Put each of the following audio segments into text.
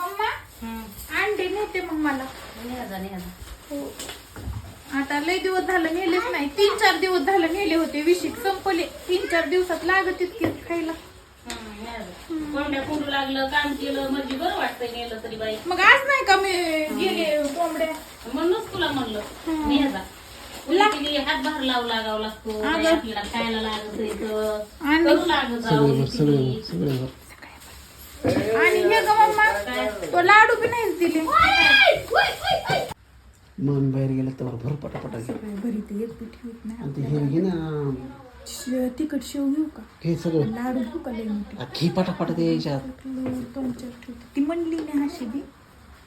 Mamma. अंडे नेते मग मला. हो. आता लय दिवस झालं नेलेच नाही. तीन चार दिवस झालं नेले होते. विशिक संपले. तीन चार दिवसात लागत इतके खायला. कोंबड्या कोंडू लागलं काम केलं म्हणजे बरं वाटतंय नेलं तरी बाई. मग आज नाही का मी गेले कोंबड्या? म्हणूनच तुला म्हणलं. हम्म. न्या जा. उलटीने हात भार लावू लागावा लागतो. आपल्याला खायला लागत जाऊ सगळे सगळे उलटीने. सगळे आणि हे ग मम्मा तो लाडू बी नाही दिले. मन बाहेर गेलं तर भर पटापटा. घरी ते एक ठेवत नाही आणि ते हे घे ना. शे- तिखट शेव घेऊ का? घे सगळं. लाडू घेऊ का लई मोठे? घे पटापट ते याच्यात. दोन चार ठेवते. ती म्हणली नाही अशी बी.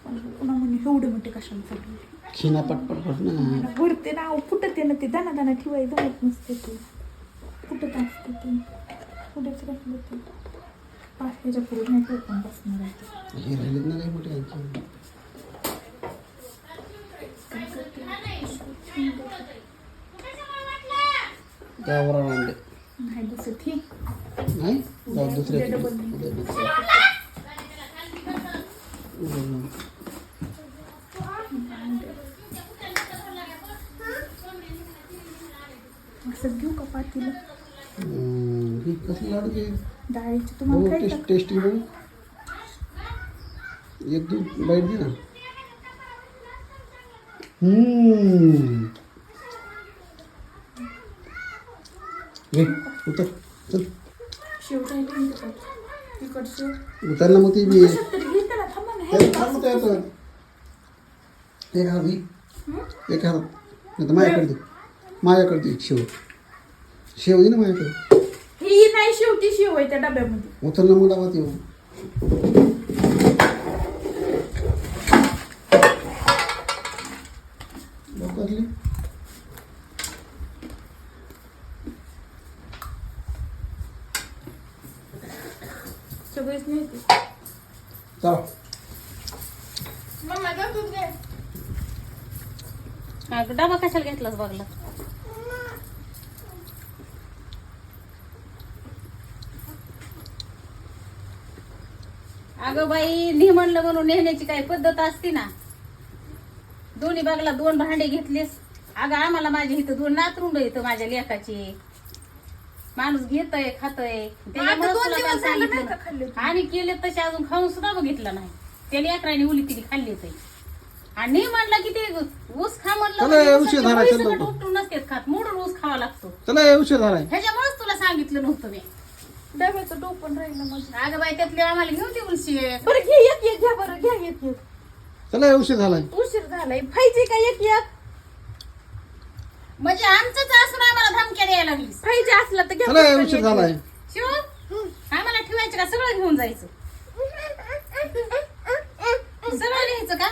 पण पुन्हा म्हणे एवढे मोठे कशाला ठेवले घे ना पटपट भर ना. भरते ना अहो, फुटत आहे ना ते. दाना दाना ठेवाय जमत नसते ते. फुटत असते ते. फुटच राहिलं ते. पाच ह्याच्या पुढे नाही पण बसणार आहे. हे राहिलेत ना काही मोठे आणखी? आणले नाही नाही? जाऊ. असं घेऊ का पातीला? हे कसले लाडू घे डाळीची हो खायचं टेस्ट टेस्टी बघू एक दोन बाईट दे ना। हम्म. घे उतर चल। शेव काय तिखट शेव। उतर ना मग ती बी कशात तरी घेते ना थांबा ना त्याला थांब त्या हातात. एक हात घे एक हात नाही तर माझ्याकडे दे। माझ्याकडे दे एक शेव। शेव ना माझ्याकडे? ही नाही शेवटी शेव आहे त्या डब्यामध्ये. उतर ना मग लावा येऊ सगळेच नाही चला. मम्मा जा तूच घे. हा, डबा कशाला घेतलास बघला? अगं बाई नी म्हणलं म्हणून नेण्याची काही पद्धत असते ना. दोन्ही बागला दोन भांडे घेतलेस. अगं आम्हाला माझ्या इथं दोन नातरुंड येतं माझ्या लेखाची माणूस घेतय खातय. सांगितलं? आणि केले तसे अजून खाऊन सुद्धा बघितलं नाही. त्या लेकराने उली तिने खाल्ली ते आणि म्हणलं की ते ऊस खा म्हणलं चला, म्हणजे. उपटून नसतेत खात. मोडून ऊस खावा लागतो. हे ह्याच्यामुळेच तुला सांगितलं नव्हतं मी. डब्याचं टोपण राहिलं माझं. अगं बाई त्यातले आम्हाला घेऊन दे उलशी. बरं घे एक एक घ्या बरं घ्या एक एक. चला उशीर झालाय. उशीर झालाय. पाहिजे का एक एक? म्हणजे आमचंच असून आम्हाला धमक्या द्यायला लागलीस. पाहिजे असलं तर घ्या चला पटकन उशीर एक झालाय. शिव आम्हाला ठेवायचं का? सगळं घेऊन जायचं. सगळं घ्यायचं का?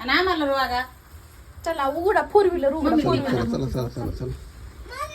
आणि आम्हाला रोगा चला उघडा फोर व्हीलर उघडा फोर चला व्हीलर. चला चला चला चला.